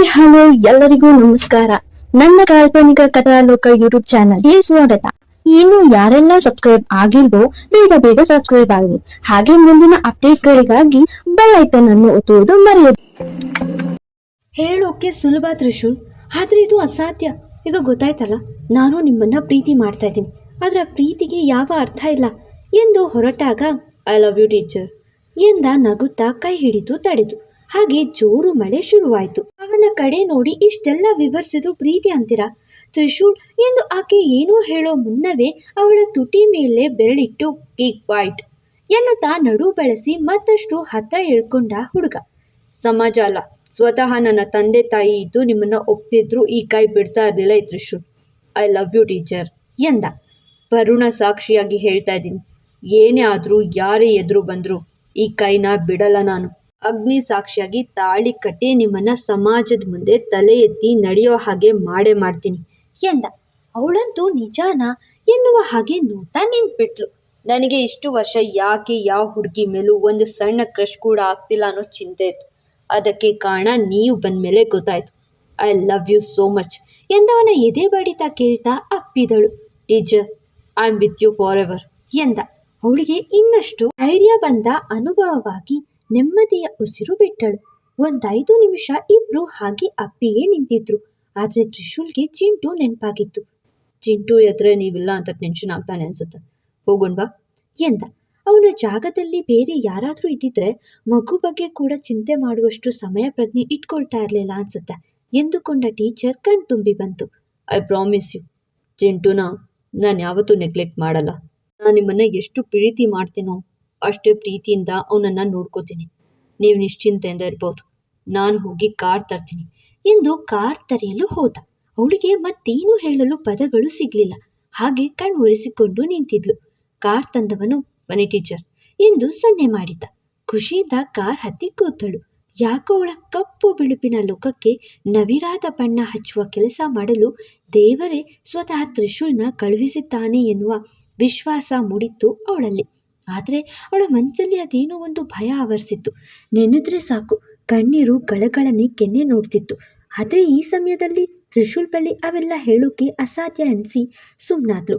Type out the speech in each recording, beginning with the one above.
Hi hello, ಎಲ್ಲರಿಗೂ ನಮಸ್ಕಾರ. ನನ್ನ ಕಾಲ್ಪನಿಕ ಕಥಾಲೋಕ ಯೂಟ್ಯೂಬ್ ಚಾನಲ್ಗೆ ಸ್ವಾಗತ ಇನ್ನು ಯಾರೆಲ್ಲ ಸಬ್ಸ್ಕ್ರೈಬ್ ಆಗಿಲ್ವೋ, ಬೇಗ ಬೇಗ ಸಬ್ಸ್ಕ್ರೈಬ್ ಆಗಿ. ಹಾಗೆ ಮುಂದಿನ ಅಪ್ಡೇಟ್ಸ್ಗಳಿಗಾಗಿ ಬೆಲ್ ಐಕನ್ ಅನ್ನು ಒತ್ತುವುದು ಮರೆಯದು. ಹೇಳೋಕೆ ಸುಲಭ ತ್ರಿಶೂಲ್. ಆದ್ರೆ ಇದು ಅಸಾಧ್ಯ. ಈಗ ಗೊತ್ತಾಯ್ತಲ್ಲ, ನಾನು ನಿಮ್ಮನ್ನ ಪ್ರೀತಿ ಮಾಡ್ತಾ ಇದ್ದೀನಿ. ಆದ್ರೆ ಪ್ರೀತಿಗೆ ಯಾವ ಅರ್ಥ ಇಲ್ಲ. ಎಂದು ಹೊರಟಾಗ ಐ ಲವ್ ಯು ಟೀಚರ್ ಎಂದ ನಗುತ್ತಾ ಕೈ ಹಿಡಿದು ತಡೆದು. ಹಾಗೆ ಜೋರು ಮಳೆ ಶುರುವಾಯಿತು. ಅವನ ಕಡೆ ನೋಡಿ ಇಷ್ಟೆಲ್ಲ ವಿವರಿಸಿದ್ರು ಪ್ರೀತಿ ಅಂತೀರಾ? ತ್ರಿಶೂಲ್, ಎಂದು ಆಕೆ ಏನೂ ಹೇಳೋ ಮುನ್ನವೇ ಅವಳ ತುಟಿ ಮೇಲೆ ಬೆರಳಿಟ್ಟು ಕೀಕ್ ವೈಟ್ ಎನ್ನುತ್ತಾ ನಡು ಬಳಸಿ ಮತ್ತಷ್ಟು ಹತ್ತ ಎಳ್ಕೊಂಡ ಹುಡುಗ. ಸಮಾಜ ಅಲ್ಲ. ಸ್ವತಃ ನನ್ನ ತಂದೆ ತಾಯಿ ಇದ್ದು ನಿಮ್ಮನ್ನ ಒಪ್ತಿದ್ರು ಈ ಕೈ ಬಿಡ್ತಾ ಇರಲಿಲ್ಲ ಈ Trishul. I love you teacher ಎಂದ. ವರುಣ ಸಾಕ್ಷಿಯಾಗಿ ಹೇಳ್ತಾ ಇದ್ದೀನಿ. ಏನೇ ಆದರೂ ಯಾರೇ ಎದುರು ಬಂದರೂ ಈ ಕೈನ ಬಿಡಲ್ಲ ನಾನು. ಅಗ್ನಿ ಸಾಕ್ಷಿಯಾಗಿ ತಾಳಿ ಕಟ್ಟಿ ನಿಮ್ಮನ್ನ ಸಮಾಜದ ಮುಂದೆ ತಲೆ ಎತ್ತಿ ನಡೆಯೋ ಹಾಗೆ ಮಾಡೇ ಮಾಡ್ತೀನಿ ಎಂದ. ಅವಳಂತೂ ನಿಜಾನ ಎನ್ನುವ ಹಾಗೆ ನೋಡ್ತಾ ನಿಂತ್ಬಿಟ್ಲು. ನನಗೆ ಇಷ್ಟು ವರ್ಷ ಯಾಕೆ ಯಾವ ಹುಡುಗಿ ಮೇಲೂ ಒಂದು ಸಣ್ಣ ಕ್ರಶ್ ಕೂಡ ಆಗ್ತಿಲ್ಲ ಅನ್ನೋ ಚಿಂತೆ ಇತ್ತು. ಅದಕ್ಕೆ ಕಾರಣ ನೀವು ಬಂದಮೇಲೆ ಗೊತ್ತಾಯ್ತು. I love you so much ಎಂದವನ ಎದೆ ಬಡಿತ ಕೇಳ್ತಾ ಅಪ್ಪಿದಳು. Teacher I am with you forever ಎಂದ. ಅವಳಿಗೆ ಇನ್ನಷ್ಟು ಐಡಿಯಾ ಬಂದ ಅನುಭವವಾಗಿ ನೆಮ್ಮದಿಯ ಉಸಿರು ಬಿಟ್ಟಳು. ಒಂದೈದು ನಿಮಿಷ ಇಬ್ರು ಹಾಗೆ ಅಪ್ಪಿಯೇ ನಿಂತಿದ್ರು. ಆದ್ರೆ ತ್ರಿಶೂಲ್ಗೆ ಚಿಂಟು ನೆನಪಾಗಿತ್ತು. ಚಿಂಟು ಎದ್ರೆ ನೀವಿಲ್ಲ ಅಂತ ಟೆನ್ಷನ್ ಆಗ್ತಾನೆ ಅನ್ಸುತ್ತೆ. ಹೋಗೋಣ್ವಾ ಎಂದ. ಅವನ ಜಾಗದಲ್ಲಿ ಬೇರೆ ಯಾರಾದರೂ ಇದ್ದಿದ್ರೆ ಮಗು ಬಗ್ಗೆ ಕೂಡ ಚಿಂತೆ ಮಾಡುವಷ್ಟು ಸಮಯ ಪ್ರಜ್ಞೆ ಇಟ್ಕೊಳ್ತಾ ಇರಲಿಲ್ಲ ಅನ್ಸುತ್ತೆ. ಎಂದುಕೊಂಡ ಟೀಚರ್ ಕಣ್ತುಂಬಿ ಬಂತು. I promise you. ಚಿಂಟುನ ನಾನು ಯಾವತ್ತೂ ನೆಗ್ಲೆಕ್ಟ್ ಮಾಡಲ್ಲ. ನಾನು ನಿಮ್ಮನ್ನ ಎಷ್ಟು ಪ್ರೀತಿ ಮಾಡ್ತೀನೋ ಅಷ್ಟೇ ಪ್ರೀತಿಯಿಂದ ಅವನನ್ನು ನೋಡ್ಕೋತೀನಿ. ನೀವು ನಿಶ್ಚಿಂತೆಯಿಂದ ಇರ್ಬೋದು. ನಾನು ಹೋಗಿ ಕಾರ್ ತರ್ತೀನಿ. ಎಂದು ಕಾರ್ ತರೆಯಲು ಹೋದ. ಅವಳಿಗೆ ಮತ್ತೇನು ಹೇಳಲು ಪದಗಳು ಸಿಗಲಿಲ್ಲ. ಹಾಗೆ ಕಣ್ಮುರಿಸಿಕೊಂಡು ನಿಂತಿದ್ಲು. ಕಾರ್ ತಂದವನು ಮನೆ ಟೀಚರ್ ಎಂದು ಸನ್ನೆ ಮಾಡಿದ್ದ ಖುಷಿಯಿಂದ ಕಾರ್ ಹತ್ತಿ ಕೂತಳು. ಯಾಕೋ ಅವಳ ಕಪ್ಪು ಬಿಳುಪಿನ ಲೋಕಕ್ಕೆ ನವಿರಾದ ಬಣ್ಣ ಹಚ್ಚುವ ಕೆಲಸ ಮಾಡಲು ದೇವರೇ ಸ್ವತಃ ತ್ರಿಶೂಲ್ನ ಕಳುಹಿಸುತ್ತಾನೆ ಎನ್ನುವ ವಿಶ್ವಾಸ ಮೂಡಿತ್ತು ಅವಳಲ್ಲಿ. ಆದರೆ ಅವಳ ಮನಸ್ಸಲ್ಲಿ ಅದೇನೋ ಒಂದು ಭಯ ಆವರಿಸಿತ್ತು. ನೆನೆದ್ರೆ ಸಾಕು, ಕಣ್ಣೀರು ಗಳಗಳನೆ ಕೆನ್ನೆ ನೋಡ್ತಿತ್ತು. ಆದರೆ ಈ ಸಮಯದಲ್ಲಿ ತ್ರಿಶೂಲ್ ಬಳಿ ಅವೆಲ್ಲ ಹೇಳೋಕೆ ಅಸಾಧ್ಯ ಅನಿಸಿ ಸುಮ್ಮನಾದ್ಲು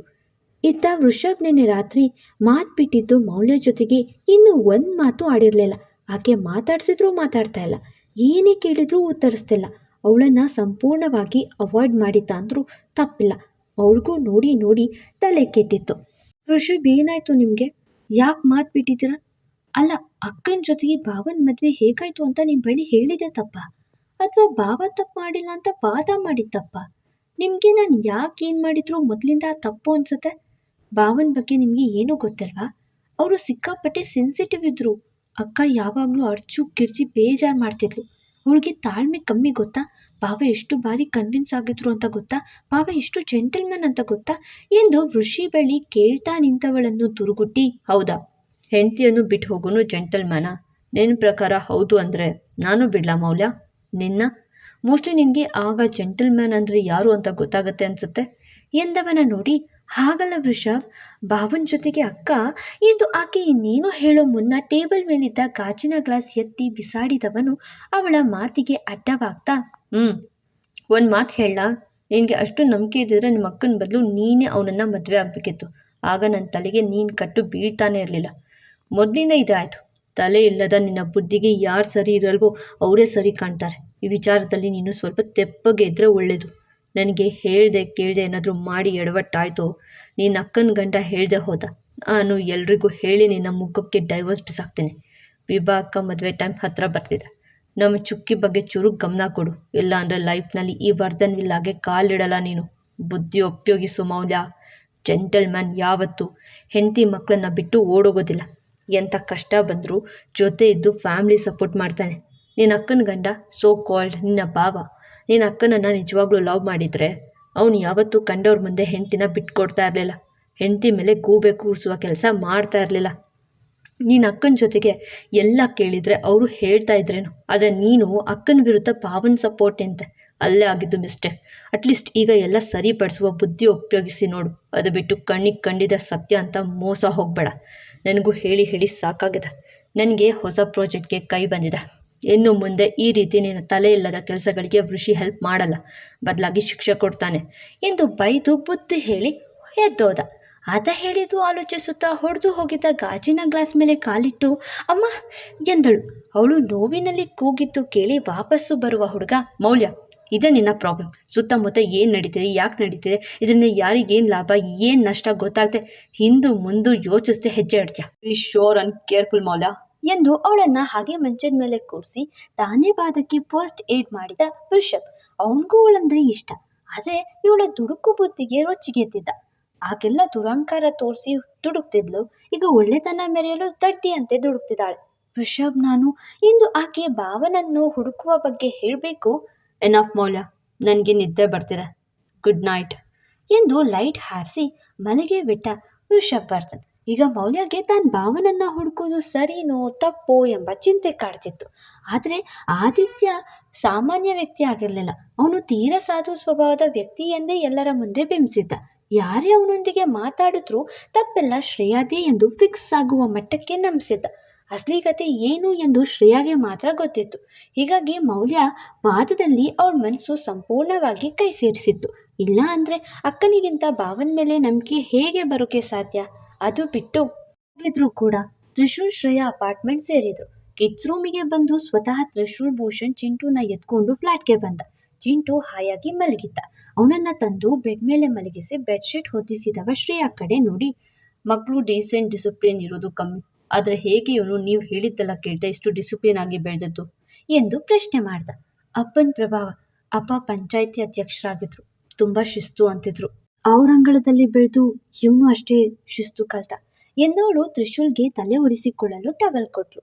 ಇತ್ತ ವೃಷಭ್ ನೆನೆ ರಾತ್ರಿ ಮಾತು ಬಿಟ್ಟಿದ್ದು ಮೌಲ್ಯ ಜೊತೆಗೆ ಇನ್ನೂ ಒಂದು ಮಾತು ಆಡಿರಲಿಲ್ಲ. ಆಕೆ ಮಾತಾಡಿಸಿದ್ರೂ ಮಾತಾಡ್ತಾ ಇಲ್ಲ. ಏನೇ ಕೇಳಿದ್ರೂ ಉತ್ತರಿಸ್ತಿಲ್ಲ. ಅವಳನ್ನು ಸಂಪೂರ್ಣವಾಗಿ ಅವಾಯ್ಡ್ ಮಾಡಿದ್ದ ಅಂದರೂ ತಪ್ಪಿಲ್ಲ. ಅವಳಿಗೂ ನೋಡಿ ನೋಡಿ ತಲೆ ಕೆಟ್ಟಿತ್ತು. ವೃಷಭ್ ಏನಾಯಿತು ನಿಮಗೆ? ಯಾಕೆ ಮಾತು ಬಿಟ್ಟಿದ್ರ ಅಲ್ಲ, ಅಕ್ಕನ ಜೊತೆಗೆ ಬಾವನ ಮದುವೆ ಹೇಗಾಯ್ತು ಅಂತ ನಿಮ್ಮ ಬಳಿ ಹೇಳಿದೆ ತಪ್ಪ. ಅಥವಾ ಬಾವ ತಪ್ಪು ಮಾಡಿಲ್ಲ ಅಂತ ವಾದ ಮಾಡಿದ ತಪ್ಪ. ನಿಮಗೆ ನಾನು ಯಾಕೆ ಏನು ಮಾಡಿದ್ರು ಮೊದಲಿಂದ ತಪ್ಪು ಅನ್ಸುತ್ತೆ? ಬಾವನ ಬಗ್ಗೆ ನಿಮಗೆ ಏನೂ ಗೊತ್ತಲ್ವಾ? ಅವರು ಸಿಕ್ಕಾಪಟ್ಟೆ ಸೆನ್ಸಿಟಿವ್ ಇದ್ದರು ಅಕ್ಕ ಯಾವಾಗಲೂ ಅರ್ಚು ಕಿರ್ಚಿ ಬೇಜಾರು ಮಾಡ್ತಿದ್ಲು. ಅವಳಿಗೆ ತಾಳ್ಮೆ ಕಮ್ಮಿ ಗೊತ್ತಾ? ಪಾವ ಎಷ್ಟು ಬಾರಿ ಕನ್ವಿನ್ಸ್ ಆಗಿದ್ರು ಅಂತ ಗೊತ್ತಾ? ಪಾವ ಎಷ್ಟು ಜೆಂಟಲ್ಮನ್ ಅಂತ ಗೊತ್ತಾ? ಎಂದು ವೃಷಿ ಬಳಿ ಕೇಳ್ತಾ ನಿಂತವಳನ್ನು ತುರುಗುಟ್ಟಿ, ಹೌದಾ? ಹೆಂಡತಿಯನ್ನು ಬಿಟ್ಟು ಹೋಗೋನು ಜೆಂಟಲ್ಮನ ನಿನ್ನ ಪ್ರಕಾರ ಹೌದು ಅಂದರೆ ನಾನು ಬಿಡ್ಲಾ ಮೌಲ್ಯ? ನಿನ್ನ? ಮೋಸ್ಟ್ಲಿ ನಿನಗೆ ಆಗ ಜೆಂಟಲ್ಮ್ಯಾನ್ ಅಂದರೆ ಯಾರು ಅಂತ ಗೊತ್ತಾಗತ್ತೆ ಅನಿಸುತ್ತೆ? ಎಂದವನ ನೋಡಿ ಹಾಗಲ್ಲ ವೃಷಭ್, ಭಾವನ ಜೊತೆಗೆ ಅಕ್ಕ. ಎಂದು ಆಕೆ ಇನ್ನೇನೋ ಹೇಳೋ ಮುನ್ನ ಟೇಬಲ್ ಮೇಲಿದ್ದ ಗಾಜಿನ ಗ್ಲಾಸ್ ಎತ್ತಿ ಬಿಸಾಡಿದವನು ಅವಳ ಮಾತಿಗೆ ಅಡ್ಡವಾಗ್ತಾ ಹ್ಞೂ ಒಂದು ಮಾತು ಹೇಳ ನಿನಗೆ ಅಷ್ಟು ನಂಬಿಕೆ ಇದ್ದಿದ್ರೆ ನಿಮ್ಮ ಅಕ್ಕನ ಬದಲು ನೀನೇ ಅವನನ್ನು ಮದುವೆ ಆಗಬೇಕಿತ್ತು. ಆಗ ನನ್ನ ತಲೆಗೆ ನೀನು ಕಟ್ಟು ಬೀಳ್ತಾನೆ ಇರಲಿಲ್ಲ. ಮೊದಲಿಂದ ಇದಾಯಿತು ತಲೆ ಇಲ್ಲದ ನಿನ್ನ ಬುದ್ಧಿಗೆ ಯಾರು ಸರಿ ಇರಲ್ವೋ ಅವರೇ ಸರಿ ಕಾಣ್ತಾರೆ. ಈ ವಿಚಾರದಲ್ಲಿ ನೀನು ಸ್ವಲ್ಪ ತೆಪ್ಪಗೆ ಇದ್ದರೆ ಒಳ್ಳೆಯದು ನನಗೆ ಹೇಳ್ದೆ ಕೇಳದೆ ಏನಾದರೂ ಮಾಡಿ ಎಡವಟ್ಟಾಯಿತು? ನೀನು ಅಕ್ಕನ ಗಂಡ ಹೇಳ್ದೆ ಹೋದ? ನಾನು ಎಲ್ರಿಗೂ ಹೇಳಿ ನಿನ್ನ ಮುಖಕ್ಕೆ ಡೈವರ್ಸ್ ಬಿಸಾಕ್ತೀನಿ. ವಿಭಾ ಅಕ್ಕ ಮದುವೆ ಟೈಮ್ ಹತ್ತಿರ ಬರ್ತಿದೆ. ನಮ್ಮ ಚುಕ್ಕಿ ಬಗ್ಗೆ ಚೂರು ಗಮನ ಕೊಡು. ಇಲ್ಲ ಅಂದರೆ ಲೈಫ್ನಲ್ಲಿ ಈ ವರ್ಧನ್ ವಿಲ್ಲಾಗೆ ಕಾಲಿಡಲ್ಲ ನೀನು. ಬುದ್ಧಿ ಉಪಯೋಗಿಸು ಮೌಲ್ಯ ಜೆಂಟಲ್ಮ್ಯಾನ್ ಯಾವತ್ತು? ಹೆಂಡತಿ ಮಕ್ಕಳನ್ನ ಬಿಟ್ಟು ಓಡೋಗೋದಿಲ್ಲ. ಎಂಥ ಕಷ್ಟ ಬಂದರೂ ಜೊತೆ ಇದ್ದು ಫ್ಯಾಮ್ಲಿ ಸಪೋರ್ಟ್ ಮಾಡ್ತಾನೆ. ನಿನ್ನ ಅಕ್ಕನ ಗಂಡ ಸೋ ಕಾಲ್ಡ್ ನಿನ್ನ ಭಾವ. ನಿನ್ನ ಅಕ್ಕನನ್ನು ನಿಜವಾಗ್ಲೂ ಲವ್ ಮಾಡಿದರೆ ಅವನು ಯಾವತ್ತೂ ಕಂಡವ್ರ ಮುಂದೆ ಹೆಂಡ್ತಿನ ಬಿಟ್ಕೊಡ್ತಾ ಇರಲಿಲ್ಲ. ಹೆಂಡತಿ ಮೇಲೆ ಗೂಬೆ ಕೂರಿಸುವ ಕೆಲಸ ಮಾಡ್ತಾ ಇರಲಿಲ್ಲ. ನೀನು ಅಕ್ಕನ ಜೊತೆಗೆ ಎಲ್ಲ ಕೇಳಿದರೆ ಅವರು ಹೇಳ್ತಾ ಇದ್ರೇನು? ಆದರೆ ನೀನು ಅಕ್ಕನ ವಿರುದ್ಧ ಪಾವನ್ ಸಪೋರ್ಟ್ ಅಂತೆ ಅಲ್ಲೇ ಆಗಿದ್ದು ಮಿಸ್ಟೇಕ್ ಅಟ್ಲೀಸ್ಟ್ ಈಗ ಎಲ್ಲ ಸರಿಪಡಿಸುವ ಬುದ್ಧಿ ಉಪಯೋಗಿಸಿ ನೋಡು. ಅದು ಬಿಟ್ಟು ಕಣ್ಣಿಗೆ ಕಂಡಿದ ಸತ್ಯ ಅಂತ ಮೋಸ ಹೋಗಬೇಡ. ನನಗೂ ಹೇಳಿ ಹೇಳಿ ಸಾಕಾಗಿದೆ. ನನಗೆ ಹೊಸ ಪ್ರಾಜೆಕ್ಟ್ಗೆ ಕೈ ಬಂದಿದೆ. ಇನ್ನು ಮುಂದೆ ಈ ರೀತಿ ನಿನ್ನ ತಲೆ ಇಲ್ಲದ ಕೆಲಸಗಳಿಗೆ ಋಷಿ ಹೆಲ್ಪ್ ಮಾಡಲ್ಲ. ಬದಲಾಗಿ ಶಿಕ್ಷೆ ಕೊಡ್ತಾನೆ. ಎಂದು ಬೈದು ಬುದ್ಧಿ ಹೇಳಿ ಎದ್ದೋದ. ಆತ ಹೇಳಿದ್ದು ಆಲೋಚಿಸುತ್ತಾ ಹೊಡೆದು ಹೋಗಿದ್ದ ಗಾಜಿನ ಗ್ಲಾಸ್ ಮೇಲೆ ಕಾಲಿಟ್ಟು, ಅಮ್ಮ, ಎಂದಳು. ಅವಳು ನೋವಿನಲ್ಲಿ ಕೂಗಿದ್ದು ಕೇಳಿ ವಾಪಸ್ಸು ಬರುವ ಹುಡುಗ, ಮೌಲ್ಯ, ಇದೇ ನಿನ್ನ ಪ್ರಾಬ್ಲಮ್ ಸುತ್ತಮುತ್ತ ಏನು ನಡೀತಿದೆ, ಯಾಕೆ ನಡೀತಿದೆ, ಇದರಿಂದ ಯಾರಿಗೇನು ಲಾಭ, ಏನು ನಷ್ಟ ಗೊತ್ತಾಗುತ್ತೆ ಹಿಂದು ಮುಂದು ಯೋಚಿಸದೆ ಹೆಜ್ಜೆ ಇಡ್ತೀಯ ಈ ಶೋರ್ ಅಂಡ್ ಕೇರ್ಫುಲ್ ಮೌಲ್ಯ. ಎಂದು ಅವಳನ್ನ ಹಾಗೆ ಮಂಚದ ಮೇಲೆ ಕೂರಿಸಿ ತಾನೇ ಪಾದಕ್ಕೆ ಫಸ್ಟ್ ಏಡ್ ಮಾಡಿದ ಋಷಭ್ ಅವನಿಗೂ ಅವಳಂದ್ರೆ ಇಷ್ಟ. ಆದರೆ ಇವಳ ದುಡುಕು ಬುದ್ಧಿಗೆ ರೊಚ್ಚಿಗೆದ್ದಿದ್ದ ಆಗೆಲ್ಲ ದುರಂಕಾರ ತೋರಿಸಿ ದುಡುಕ್ತಿದ್ಲು ಈಗ ಒಳ್ಳೆತನ ಮೆರೆಯಲು ದಡ್ಡಿಯಂತೆ ದುಡುಕ್ತಿದ್ದಾಳೆ. ಋಷಭ್ ನಾನು ಇಂದು ಆಕೆ ಭಾವನನ್ನು ಹುಡುಕುವ ಬಗ್ಗೆ ಹೇಳಬೇಕು? ಎನಫ್ ಮೌಲ್ಯ. ನನಗೆ ನಿದ್ದೆ ಬರ್ತೀರ? ಗುಡ್ ನೈಟ್ ಎಂದು ಲೈಟ್ ಹಾರಿಸಿ ಮಲಗೆ ಬಿಟ್ಟ ಋಷಭ್ ವರ್ಧನ್. ಈಗ ಮೌಲ್ಯಗೆ ತನ್ನ ಭಾವನನ್ನ ಹುಡುಕೋದು ಸರಿನೋ ತಪ್ಪೋ ಎಂಬ ಚಿಂತೆ ಕಾಡ್ತಿತ್ತು. ಆದರೆ ಆದಿತ್ಯ ಸಾಮಾನ್ಯ ವ್ಯಕ್ತಿ ಆಗಿರಲಿಲ್ಲ. ಅವನು ತೀರ ಸಾಧು ಸ್ವಭಾವದ ವ್ಯಕ್ತಿ ಎಂದೇ ಎಲ್ಲರ ಮುಂದೆ ಬಿಂಬಿಸಿದ್ದ. ಯಾರೇ ಅವನೊಂದಿಗೆ ಮಾತಾಡಿದ್ರೂ ತಪ್ಪೆಲ್ಲ ಶ್ರೇಯಾದೇ ಎಂದು ಫಿಕ್ಸ್ ಆಗುವ ಮಟ್ಟಕ್ಕೆ ನಂಬಿಸಿದ್ದ. ಅಸಲಿ ಏನು ಎಂದು ಶ್ರೇಯಾಗೆ ಮಾತ್ರ ಗೊತ್ತಿತ್ತು. ಹೀಗಾಗಿ ಮೌಲ್ಯ ವಾದದಲ್ಲಿ ಅವಳ ಮನಸ್ಸು ಸಂಪೂರ್ಣವಾಗಿ ಕೈ ಸೇರಿಸಿತ್ತು ಇಲ್ಲ ಅಂದರೆ ಅಕ್ಕನಿಗಿಂತ ಭಾವನ ಮೇಲೆ ನಂಬಿಕೆ ಹೇಗೆ ಬರೋಕೆ ಸಾಧ್ಯ? ಅದು ಬಿಟ್ಟು ಇದ್ರೂ ಕೂಡ. ತ್ರಿಶೂಲ್ ಶ್ರೇಯಾ ಅಪಾರ್ಟ್ಮೆಂಟ್ ಸೇರಿದ್ರು. ಕಿಡ್ಸ್ ರೂಮಿಗೆ ಬಂದು ಸ್ವತಃ ತ್ರಿಶೂಲ್ ಭೂಷಣ್ ಚಿಂಟುನ ಎತ್ಕೊಂಡು ಫ್ಲಾಟ್ಗೆ ಬಂದ. ಚಿಂಟು ಹಾಯಾಗಿ ಮಲಗಿದ್ದ. ಅವನನ್ನ ತಂದು ಬೆಡ್ ಮೇಲೆ ಮಲಗಿಸಿ ಬೆಡ್ಶೀಟ್ ಹೊದಿಸಿದವ ಶ್ರೇಯಾ ಕಡೆ ನೋಡಿ. ಮಕ್ಕಳು ಡೀಸೆಂಟ್ ಡಿಸಿಪ್ಲಿನ್ ಇರೋದು ಕಮ್ಮಿ. ಆದರೆ ಹೇಗೆ ಇವನು ನೀವು ಹೇಳಿದ್ದಲ್ಲ ಕೇಳ್ತಾ ಇಷ್ಟು ಡಿಸಿಪ್ಲಿನ್ ಆಗಿ ಬೆಳೆದದ್ದು? ಎಂದು ಪ್ರಶ್ನೆ ಮಾಡ್ದ. ಅಪ್ಪನ ಪ್ರಭಾವ, ಅಪ್ಪ ಪಂಚಾಯಿತಿ ಅಧ್ಯಕ್ಷರಾಗಿದ್ರು. ತುಂಬ ಶಿಸ್ತು ಅಂತಿದ್ರು. ಅವ್ರ ಅಂಗಳದಲ್ಲಿ ಬೆಳೆದು ಇವನು ಅಷ್ಟೇ ಶಿಸ್ತು ಕಲ್ತ. ಎಂದವಳು ತ್ರಿಶೂಲ್ಗೆ ತಲೆ ಒರೆಸಿಕೊಳ್ಳಲು ಟವಲ್ ಕೊಟ್ಟರು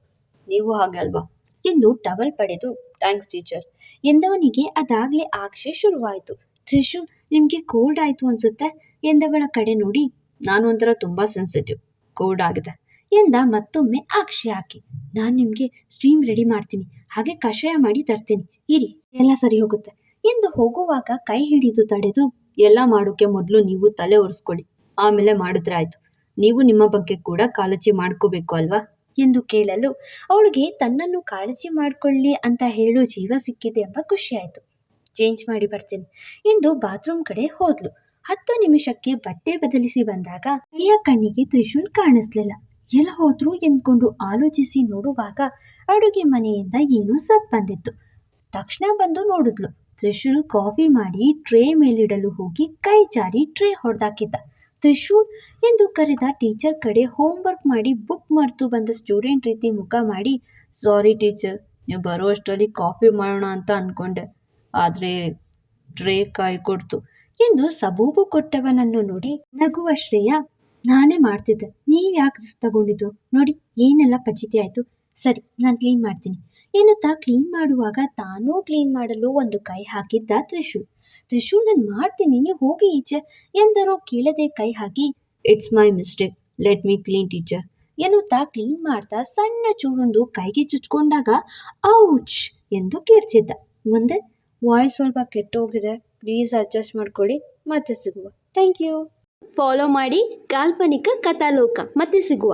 ನೀವು ಹಾಗೆ ಅಲ್ವಾ? ಎಂದು ಟವಲ್ ಪಡೆದು, ಥ್ಯಾಂಕ್ಸ್ ಟೀಚರ್. ಎಂದವನಿಗೆ ಅದಾಗಲೇ ಆಕ್ಷೆ ಶುರುವಾಯಿತು. ತ್ರಿಶೂಲ್, ನಿಮಗೆ ಕೋಲ್ಡ್ ಆಯಿತು ಅನ್ಸುತ್ತೆ? ಎಂದವಳ ಕಡೆ ನೋಡಿ, ನಾನು ಒಂಥರ ತುಂಬ ಸೆನ್ಸಿಟಿವ್, ಕೋಲ್ಡ್ ಆಗಿದೆ ಎಂದ ಮತ್ತೊಮ್ಮೆ ಆಕ್ಷೆ ಹಾಕಿ. ನಾನು ನಿಮಗೆ ಸ್ಟೀಮ್ ರೆಡಿ ಮಾಡ್ತೀನಿ, ಹಾಗೆ ಕಷಾಯ ಮಾಡಿ ತರ್ತೀನಿ, ಇರಿ, ಎಲ್ಲ ಸರಿ ಹೋಗುತ್ತೆ ಎಂದು ಹೋಗುವಾಗ ಕೈ ಹಿಡಿದು ತಡೆದು ಎಲ್ಲ ಮಾಡೋಕೆ ಮೊದಲು ನೀವು ತಲೆ ಒರೆಸ್ಕೊಳ್ಳಿ. ಆಮೇಲೆ ಮಾಡಿದ್ರೆ ಆಯ್ತು. ನೀವು ನಿಮ್ಮ ಬಗ್ಗೆ ಕೂಡ ಕಾಳಜಿ ಮಾಡ್ಕೋಬೇಕು ಅಲ್ವಾ? ಎಂದು ಕೇಳಲು, ಅವಳಿಗೆ ತನ್ನನ್ನು ಕಾಳಜಿ ಮಾಡಿಕೊಳ್ಳಿ ಅಂತ ಹೇಳೋ ಜೀವ ಸಿಕ್ಕಿದೆ ಎಂಬ ಖುಷಿಯಾಯಿತು ಚೇಂಜ್ ಮಾಡಿ ಬರ್ತೀನಿ ಎಂದು ಬಾತ್ರೂಮ್ ಕಡೆ ಹೋದ್ಲು. ಹತ್ತು ನಿಮಿಷಕ್ಕೆ ಬಟ್ಟೆ ಬದಲಿಸಿ ಬಂದಾಗ ಪ್ರಿಯ ಕಣ್ಣಿಗೆ ತ್ರಿಶೂಲ್ ಕಾಣಿಸ್ಲಿಲ್ಲ. ಎಲ್ಲ ಹೋದ್ರು ಎಂದ್ಕೊಂಡು ಆಲೋಚಿಸಿ ನೋಡುವಾಗ, ಅಡುಗೆ ಮನೆಯಿಂದ ಏನೂ ಸತ್ ಬಂದಿತ್ತು. ತಕ್ಷಣ ಬಂದು ನೋಡಿದ್ಲು. ತ್ರಿಶೂಲ್ ಕಾಫಿ ಮಾಡಿ ಟ್ರೇ ಮೇಲಿಡಲು ಹೋಗಿ ಕೈ ಜಾರಿ ಟ್ರೇ ಹೊಡೆದಾಕಿದ್ದ. ತ್ರಿಶೂಲ್ ಎಂದು ಕರೆದ ಟೀಚರ್ ಕಡೆ ಹೋಮ್ವರ್ಕ್ ಮಾಡಿ ಬುಕ್ ಮರೆತು ಬಂದ ಸ್ಟೂಡೆಂಟ್ ರೀತಿ ಮುಖ ಮಾಡಿ, ಸಾರಿ ಟೀಚರ್, ನೀವು ಬರೋ ಅಷ್ಟರಲ್ಲಿ ಕಾಫಿ ಮಾಡೋಣ ಅಂತ ಅಂದ್ಕೊಂಡೆ ಆದರೆ ಟ್ರೇ ಕಾಯಿ ಕೊಡ್ತು ಎಂದು ಸಬೂಬು ಕೊಟ್ಟವನನ್ನು ನೋಡಿ ನಗುವ ಶ್ರೇಯ, ನಾನೇ ಮಾಡ್ತಿದ್ದೆ. ನೀವು ಯಾಕೆ ತಗೊಂಡಿದ್ದು? ನೋಡಿ, ಏನೆಲ್ಲ ಪಚಿತಿ ಆಯಿತು. ಸರಿ, ನಾನು ಕ್ಲೀನ್ ಮಾಡ್ತೀನಿ. ಎನ್ನುತ್ತಾ ಕ್ಲೀನ್ ಮಾಡುವಾಗ ತಾನೂ ಕ್ಲೀನ್ ಮಾಡಲು ಒಂದು ಕೈ ಹಾಕಿದ್ದ ತ್ರಿಶೂಲ್. ತ್ರಿಶೂಲ್, ನಾನು ಮಾಡ್ತೀನಿ ನೀವು ಹೋಗಿ ಈಚೆ ಎಂದರೂ. ಕೇಳದೆ ಕೈ ಹಾಕಿ it's my mistake let me clean teacher ಎನ್ನುತ್ತಾ ಕ್ಲೀನ್ ಮಾಡ್ತಾ ಸಣ್ಣ ಚೂರೊಂದು ಕೈಗೆ ಚುಚ್ಕೊಂಡಾಗ, ಔಚ್ ಎಂದು ಕೇಳ್ತಿದ್ದ ಮುಂದೆ, ವಾಯ್ಸ್ ಸ್ವಲ್ಪ ಕೆಟ್ಟೋಗಿದೆ. ಪ್ಲೀಸ್ ಅಡ್ಜಸ್ಟ್ ಮಾಡ್ಕೊಳ್ಳಿ ಮತ್ತೆ ಸಿಗುವ. ಥ್ಯಾಂಕ್ ಯು ಫಾಲೋ ಮಾಡಿ ಕಾಲ್ಪನಿಕ ಕಥಾಲೋಕ. ಮತ್ತೆ ಸಿಗುವ.